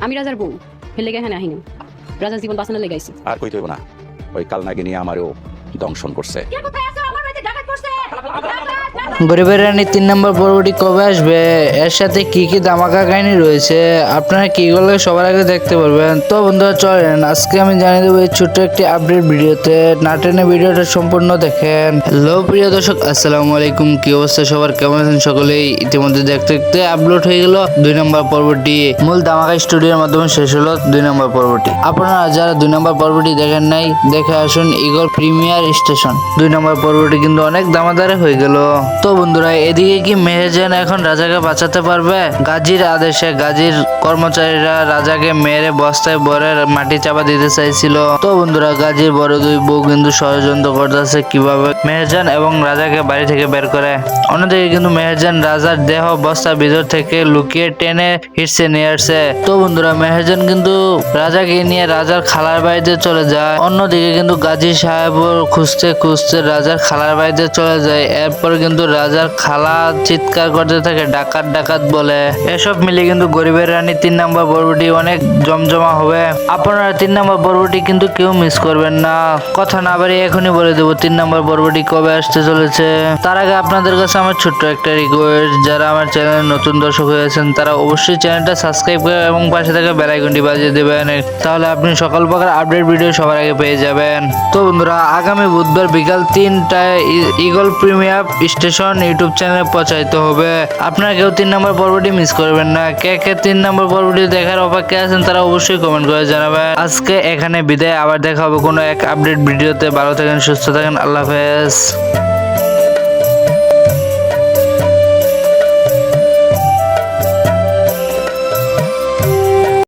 আমি রাজার বউ ফেলে লেগে এখানে আহিনি রাজার জীবন বাঁচানোর লেগে আইছি। আর কই তৈব না। ওই কালনাকে নিয়ে আমারও দংশন করছে। গরিবের রানী তিন নম্বর পর্বটি কবে আসবে? এর সাথে কি কি ধামাকা কাহিনী রয়েছে? আপনারা কি করলে সবার আগে দেখতে পারবেন? তো বন্ধুরা, চলেন, আজকে আমি জানিয়ে দেবো এই ছোট্ট একটি আপডেট ভিডিওতে। না টেনে ভিডিওটা সম্পূর্ণ দেখেন। হ্যালো, প্রিয় দর্শক, আসসালামু আলাইকুম। কি অবস্থা সবার? কেমন আছেন সকলেই? ইতিমধ্যে দেখতে দেখতে আপলোড হয়ে গেল দুই নম্বর পর্বটি। মূল ধামাকা স্টুডিওর মাধ্যমে শেষ হলো দুই নম্বর পর্বটি। আপনারা যারা দুই নম্বর পর্বটি দেখেন নাই, দেখে আসুন ইগল প্রিমিয়ার স্টেশন। দুই নম্বর পর্বটি কিন্তু অনেক দামাদারে হয়ে গেল। তো বন্ধুরা, এদিকে কি মেহেজান এখন রাজাকে বাঁচাতে পারবে? গাজীর আদেশে গাজীর কর্মচারীরা রাজাকে মেরে বস্তায় ভরে মাটি চাপা দিতে চাইছিল। তো বন্ধুরা, গাজীর বড় দুই বউ কিন্তু ষড়যন্ত্র করতেছে কীভাবে মেহেরজান এবং রাজাকে বাড়ি থেকে বের করে। অন্যদিকে কিন্তু মেহেরজান রাজার দেহ বস্তার ভিতর থেকে লুকিয়ে টেনে হিটসে নিয়ে আসছে তো বন্ধুরা মেহেরজান কিন্তু রাজাকে নিয়ে রাজার খালার বাড়িতে চলে যায়। অন্যদিকে কিন্তু গাজী সাহেব খুঁজতে খুঁজতে রাজার খালার বাড়িতে চলে যায়। এরপর কিন্তু রাজার খালা চিৎকার করতে থাকে, ডাকাত ডাকাত বলে। এসব মিলে কিন্তু গরিবের রানী তিন নম্বর পর্বটি অনেক জমজমা হবে। আপনারা তিন নম্বর পর্বটি কিন্তু কেউ মিস করবেন না। কথা না বাড়িয়ে এখনই বলে দেবো, তিন নম্বর পর্বটি কবে আসতে চলেছে। তার আগে আপনাদের কাছে আমার ছোট্ট একটা রিকোয়েস্ট যারা আমার চ্যানেলে নতুন দর্শক হয়েছেন তারা অবশ্যই চ্যানেলটা সাবস্ক্রাইব করে এবং পাশে থাকা বেলাইকনটি বাজিয়ে দেবেন। তাহলে আপনি সকাল প্রকার আপডেট ভিডিও সবার আগে পেয়ে যাবেন। তো বন্ধুরা, আগামী বুধবার বিকাল তিনটায় ইগল প্রিমিয়ার স্টেশন ইউটিউব চ্যানেলে প্রচারিত হবে। আপনারা কেউ তিন নম্বর পর্বটি মিস করবেন না। কে কে তিন নম্বর পর্বটি দেখার অপেক্ষায় আছেন তারা অবশ্যই কমেন্ট করে জানাবেন। আজকে এখানে বিদায়। আবার দেখা হবে কোনো এক আপডেট ভিডিওতে। ভালো থাকেন, সুস্থ থাকেন। আল্লাহ হাফেজ।